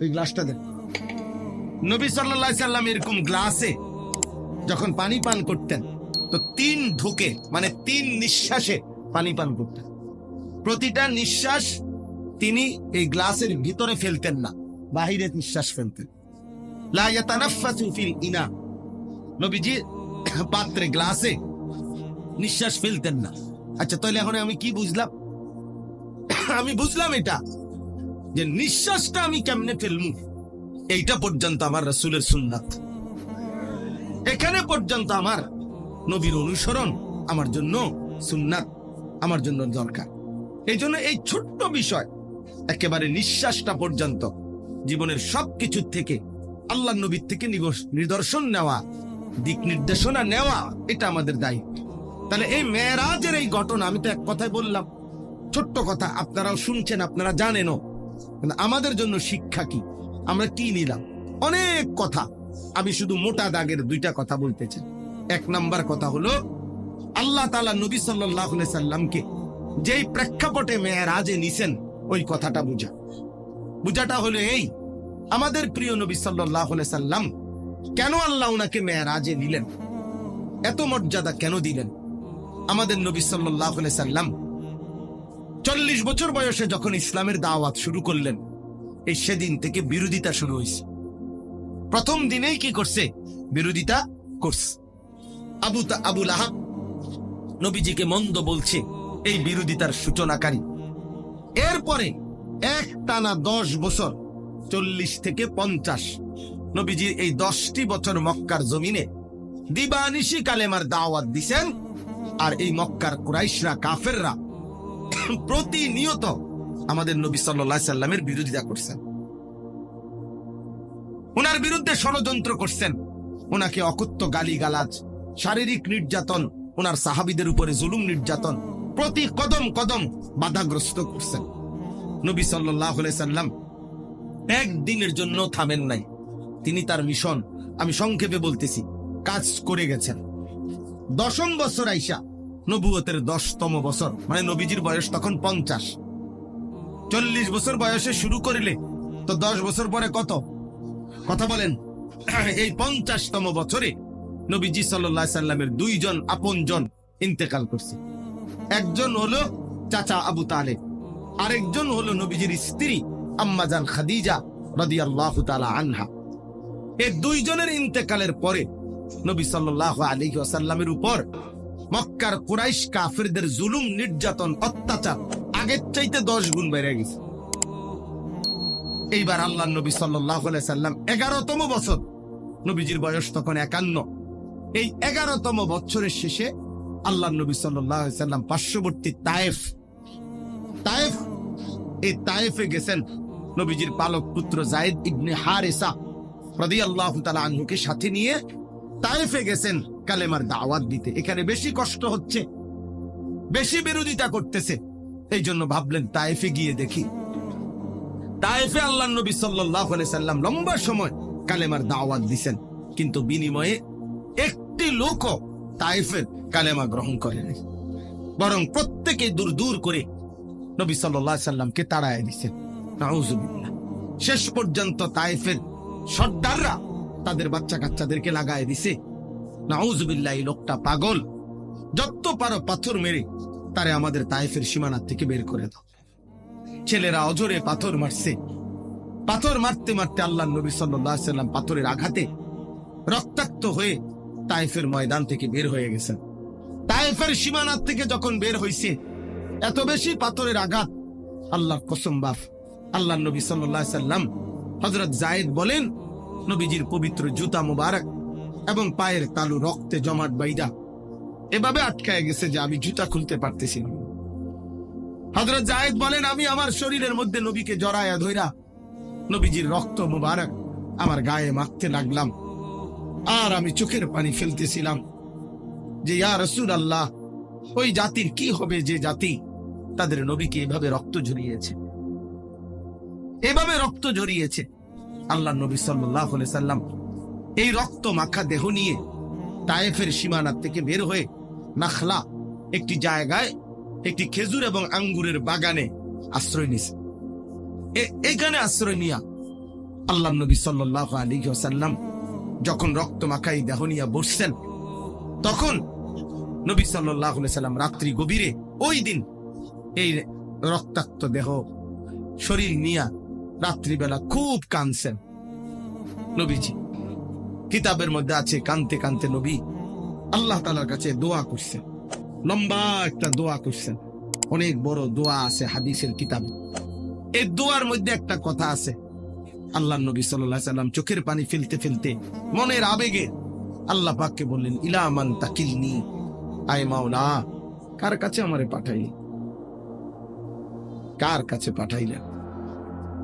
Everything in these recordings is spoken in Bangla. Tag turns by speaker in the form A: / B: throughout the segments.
A: ওই গ্লাসটা দেন। নবী সাল্লাহ সাল্লাম এরকম গ্লাসে যখন পানি পান করতেন, তো তিন ঢুকে মানে তিন নিঃশ্বাসে পানি পান করতেন। প্রতিটা নিঃশ্বাস তিনি এই গ্লাসের ভিতরে ফেলতেন না, বাহিরে নিঃশ্বাস ফেলতেন। ইনা। নবীজি পাত্রে, গ্লাসে নিঃশ্বাস ফেলতেন না। আচ্ছা তাহলে এখন আমি কি বুঝলাম? আমি বুঝলাম এটা। যে নিঃশ্বাসটা আমি কেমনে ফেলমু এইটা পর্যন্ত আমার রসুলের সুন্নাত। এখানে পর্যন্ত আমার নবীর অনুসরণ আমার জন্য সুন্নাত, আমার জন্য দরকার। এই জন্য এই ছোট্ট বিষয়, একেবারে নিঃশ্বাসটা পর্যন্ত, জীবনের সব কিছুর থেকে আল্লাহ নবীর থেকে নিদর্শন নেওয়া, দিক নির্দেশনা নেওয়া, এটা আমাদের দায়িত্ব। তাহলে এই মেয়েরাজের এই ঘটনা, আমি তো এক কথায় বললাম, ছোট্ট কথা, আপনারাও শুনছেন, আপনারা জানেনও। আমাদের জন্য শিক্ষা কি? আমরা কি নিলাম? অনেক কথা। আমি শুধু মোটা দাগের দুইটা কথা বলতে চাই। এক নাম্বার কথা হলো, আল্লাহ তালা নবী সাল্লাহ সাল্লামকে যেই প্রেক্ষাপটে মেয়েরাজে নিছেন, ওই কথাটা বুঝা। বুঝাটা হলো এই, আমাদের প্রিয় নবী সাল্লাহ সাল্লাম কেন আল্লাহ ওনাকে মেয়েরাজে নিলেন? এত মর্যাদা কেন দিলেন? আমাদের নবী সাল্লাহ সাল্লাম চল্লিশ বছর বয়সে যখন ইসলামের দাওয়াত শুরু করলেন, এই সেদিন থেকে বিরোধিতা শুরু হয়েছে প্রথম দিনেই কি করছে? বিরোধিতা করছে। আবু তা আবুল আহাব নবীজিকে মন্দ বলছে, এই বিরোধিতার সূচনাকারী। এরপরে এক টানা দশ বছর, চল্লিশ থেকে পঞ্চাশ নবীজি এই দশটি বছর মক্কার জমিনে দিবানিশি কালেমার দাওয়াত দিছেন, আর এই মক্কার কুরাইশরা, কাফেররা প্রতিনিয়ত আমাদের নবী সাল্লাহ সাল্লামের বিরোধিতা করছেন। ওনার বিরুদ্ধে ষড়যন্ত্র করছেন। ওনাকে অকথ্য গালি গালাজ শারীরিক নির্যাতন ওনার সাহাবিদের উপরে জুলুম নির্যাতন প্রতি কদম কদম বাধাগ্রস্ত করছেন। নবী সাল্লাম একদিনের জন্য থামেন নাই। তিনি তার মিশন, আমি সংক্ষেপে বলতেছি, কাজ করে গেছেন। দশম বছর আইসা নবুয়তের দশতম বছর মানে নবীজির বয়স তখন পঞ্চাশ। চল্লিশ বছর বয়সে শুরু করিলে তো দশ বছর পরে কত? কথা বলেন, এই পঞ্চাশতম বছরে নবীজি সাল্লাহ সাল্লামের দুইজন আপন জন ইন্তেকাল করছে। একজন হলো চাচা আবু তালে আরেকজন হলো নবীজির স্ত্রী আম্মাজান খাদিজা রদি আল্লাহ আনহা। এই দুইজনের ইন্তেকালের পরে নবী সাল্লাহ আলী আসাল্লামের উপর মক্কার কুরাইশ কাফেরদের জুলুম, নির্যাতন, অত্যাচার আগের চাইতে দশ গুণ বেড়ে গেছে। এইবার আল্লাহ নবী সাল্লাম এগারোতম বছর, নবীজির বয়স তখন একান্ন। এই এগারোতম বছরের শেষে আল্লাহ নবী সাল্লাম পার্শ্ববর্তী তায়েফ তায়েফ, এই তায়েফে গেছেন নবীজির পালক পুত্র জায়েদ ইবনে হারেসা রদি আল্লাহ তালা আনহুকে সাথে নিয়ে তায়েফে গেছেন। কালেমার দাওয়াত দিতে। এখানে বেশি কষ্ট হচ্ছে, বেশি বিরোধিতা করতেছে। এই জন্য ভাবলেন তায়েফে গিয়ে দেখি। তায়েফে আল্লাহ নবী সাল্লাহ সাল্লাম লম্বা সময় কালেমার দাওয়াত দিছেন, কিন্তু বিনিময়ে একটি লোকও তায়েফের কালেমা গ্রহণ করেনি। বরং প্রত্যেকে দূর দূর করে নবী সাল্লাহ সাল্লামকে তাড়ায় দিছেন। শেষ পর্যন্ত তায়েফের সর্দাররা তাদের বাচ্চা কাচ্চাদেরকে লাগায় দিছে। নাউজুবিল্লাহ এই লোকটা পাগল। যত পারো পাথর মেরে, তারে আমাদের তায়েফের সীমানার থেকে বের করে দাও। ছেলেরা অজরে পাথর মারছে। পাথর মারতে মারতে আল্লাহ নবী সাল্লাম পাথরের আঘাতে রক্তাক্ত হয়ে তাইফের ময়দান থেকে বের হয়ে গেছেন। তাইফের সীমানার থেকে যখন বের হয়েছে এত বেশি পাথরের আঘাত আল্লাহ কসম বাফ আল্লাহ নবী সাল্লাম হজরত জায়েদ বলেন, নবীজির পবিত্র জুতা মুবারক এবং পায়ের তালু রক্তে জমাট বাইদা এভাবে আটকায় গেছে যে আমি জুতা খুলতে পারতেছি না। হজরত জায়েদ বলেন, আমি আমার শরীরের মধ্যে নবীকে জড়ায়া ধইরা নবীজির রক্ত মুবারক আমার গায়ে মাখতে লাগলাম। আর আমি চোখের পানি ফেলতেছিলাম যে, ইয়া রসুল আল্লাহ ওই জাতির কি হবে যে জাতি তাদের নবীকে এভাবে রক্ত ঝরিয়েছে? এভাবে রক্ত ঝরিয়েছে আল্লাহ নবী সাল্লাহ সাল্লাম। এই রক্ত মাখা দেহ নিয়ে তায়েফের সীমানার থেকে বের হয়ে নাখলা একটি জায়গায় একটি খেজুর এবং আঙ্গুরের বাগানে আশ্রয় নিছে। এখানে আশ্রয় নিয়া আল্লাহ নবী সাল্লাহ আলী সাল্লাম যখন রক্ত মাখাই দেহ নিয়ে বসছেন, তখন নবী সাল্লাম রাত্রি গভীরে ওই দিন এই রক্তাক্ত দেহ শরীর নিয়া রাত্রিবেলা খুব কানছেন নবীজি কিতাবের মধ্যে আছে কানতে কানতে নবী। আল্লাহ তালার কাছে দোয়া করছেন। লম্বা একটা দোয়া করছেন। অনেক বড় দোয়া আছে হাদিসের কিতাবে। এই দোয়ার মধ্যে একটা কথা আছে। আল্লাহ নবী সাল্লাম চোখের পানি ফেলতে ফেলতে মনের আবেগে আল্লাহ পাককে বললেন ইলামান তাকিলনি? আয় মাওলা, কার কাছে আমারে পাঠাইলি? কার কাছে পাঠাইলেন?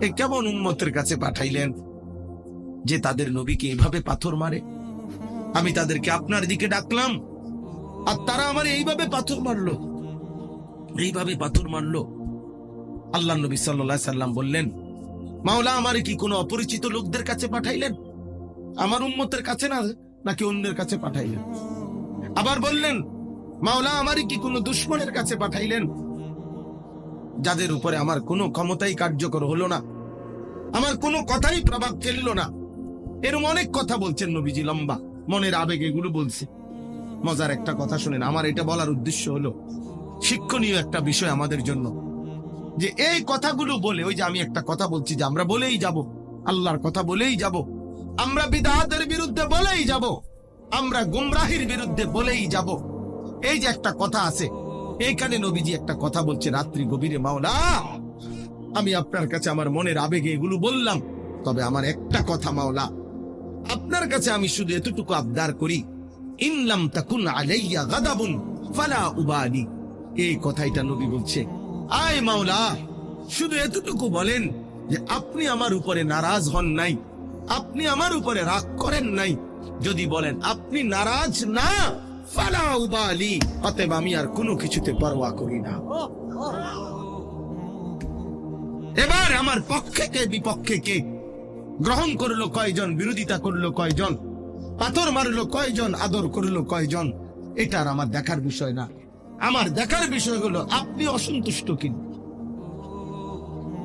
A: এ কেমন উন্মতের কাছে পাঠাইলেন? যে তাদের নবীকে এভাবে পাথর মারে? আমি তাদেরকে আপনার দিকে ডাকলাম, আর তারা আমার এইভাবে পাথর মারলো। এইভাবে পাথর মারলো। আল্লাহ নবী সাল্লাহ সাল্লাম বললেন, মাওলা, আমার কি কোনো অপরিচিত লোকদের কাছে পাঠাইলেন? আমার উন্মতের কাছে না, নাকি অন্যের কাছে পাঠাইলেন? আবার বললেন, মাওলা আমারই কি কোনো দুশ্মনের কাছে পাঠাইলেন? যাদের উপরে আমার কোনো ক্ষমতাই কার্যকর হলো না। আমার কোনো কথাই প্রভাব ফেলল না। এরম অনেক কথা বলছেন নবীজি, লম্বা। মনের আবেগ এগুলো বলছে। মজার একটা কথা শুনেন, আমার এটা বলার উদ্দেশ্য হলো, শিক্ষণীয় একটা বিষয় আমাদের জন্য। যে এই কথাগুলো বলে, ওই যে আমি একটা কথা বলছি যে আমরা বলেই যাব, আল্লাহর কথা বলেই যাব, আমরা বিদাতের বিরুদ্ধে বলেই যাব, আমরা গুমরাহির বিরুদ্ধে বলেই যাব। এই যে একটা কথা আছে, এইখানে নবীজি একটা কথা বলছে, রাত্রি গভীরে, মাওলা, আমি আপনার কাছে আমার মনের আবেগে এগুলো বললাম, তবে আমার একটা কথা, মাওলা আপনার কাছে আমি শুধু এতটুকু আবদার করি ইনলাম তাকুন আলাইয়া গাদাবুন ফালা উবালি। এই কথাইটা নবী বলছে, আয় মাওলা, শুধু এতটুকু বলেন যে আপনি আমার উপরে নারাজ হন নাই, আপনি আমার উপরে রাগ করেন নাই। যদি বলেন, আপনি নারাজ না, ফালা উবালি, অতএব আমি আর কোনো কিছুতে পরোয়া করি না। এবার আমার পক্ষে কে, বিপক্ষে কে? গ্রহণ করল কয়জন, বিরোধিতা করল কয়জন, পাথর মারলো কয়জন, আদর করল কয়জন, এটা আর আমার দেখার বিষয় না। আমার দেখার বিষয় হলো, আপনি অসন্তুষ্ট কিনা?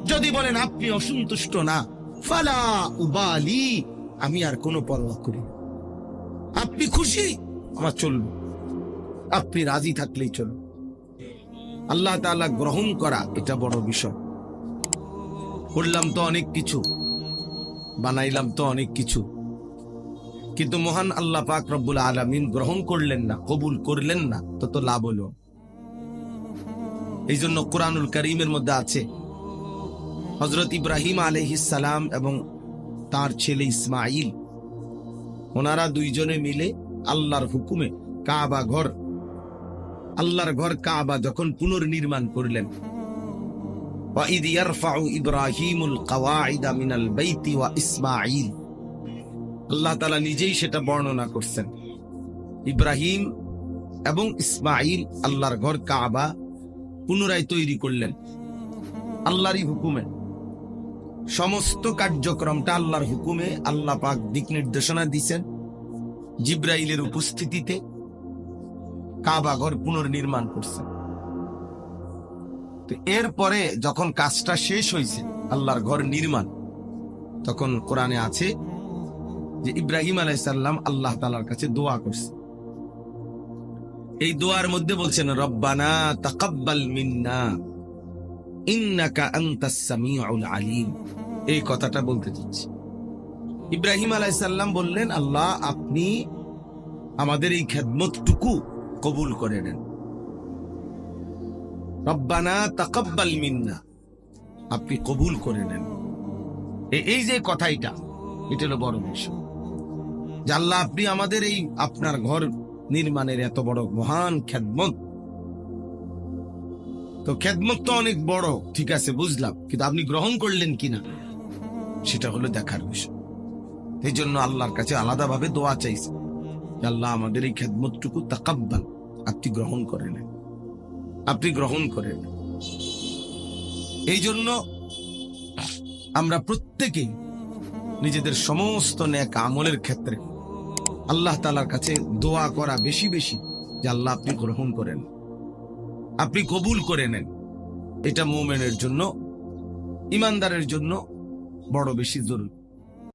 A: যদি বলেন আপনি অসন্তুষ্ট না, ফালা উবালি, আমি আর কোনো পরোয়া করি। আপনি খুশি? আমার চলবে। আপনি রাজি থাকলেই চলবে। আল্লাহ তাআলা গ্রহণ করা এটা বড় বিষয়। করলাম তো অনেক কিছু। বানাইলাম তো অনেক কিছু। কিন্তু মহান আল্লাহ পাক রব্বুল আলামিন গ্রহণ করলেন না, কবুল করলেন না, তো তো লাভ হলো। এই জন্য কোরআনুল করিমের মধ্যে আছে হজরত ইব্রাহিম সালাম এবং তার ছেলে ইসমাইল ওনারা দুইজনে মিলে আল্লাহর হুকুমে কাবা ঘর, আল্লাহর ঘর কাবা যখন পুনর্নির্মাণ করলেন وَإِذْ يَرْفَعُ إِبْرَاهِيمُ الْقَوَاعِدَ مِنَ الْبَيْتِ وَإِسْمَاعِيلُ আল্লাহ তাআলা নিজেই সেটা বর্ণনা করছেন ইব্রাহিম এবং ইসমাইল আল্লাহর ঘর কাবা পুনরায় তৈরি করলেন আল্লাহরই হুকুমে সমস্ত কার্যক্রমটা আল্লাহর হুকুমে আল্লাহ পাক দিক নির্দেশনা দিছেন জিব্রাইলের উপস্থিতিতে কাবা ঘর পুনর্নির্মাণ করছেন তো এরপরে যখন কাজটা শেষ হয়েছে, আল্লাহর ঘর নির্মাণ, তখন কোরআনে আছে যে ইব্রাহিম আলাইসাল্লাম আল্লাহ তালার কাছে দোয়া করছে। এই দোয়ার মধ্যে বলছেন, রব্বানা তাকাব্বাল মিন্না এই কথাটা বলতে চাচ্ছি ইব্রাহিম আলাইসাল্লাম বললেন, আল্লাহ, আপনি আমাদের এই খেদমতটুকু কবুল করে নেন। রব্বানা তাকাব্বাল মিন্না। আপনি কবুল করে নেন। এই যে কথাইটা, এটা হলো বড় বিষয়। আল্লাহ, আপনি আমাদের এই আপনার ঘর নির্মাণের এত বড় মহান খেদমত। তো খেদমত তো অনেক বড়, ঠিক আছে, বুঝলাম। কিন্তু আপনি গ্রহণ করলেন কিনা, সেটা হলো দেখার বিষয়। এই জন্য আল্লাহর কাছে আলাদাভাবে দোয়া চাইছে। আল্লাহ, আমাদের এই খেদমতটুকু তাকাব্বাল, আপনি গ্রহণ করে নেন। আপনি গ্রহণ করেন। এই জন্য আমরা প্রত্যেকেই নিজেদের সমস্ত ন্যাক আমলের ক্ষেত্রে আল্লাহ তালার কাছে দোয়া করা বেশি বেশি, যে আল্লাহ আপনি গ্রহণ করেন। আপনি কবুল করে নেন। এটা মোমেনের জন্য ইমানদারের জন্য বড় বেশি জরুরি।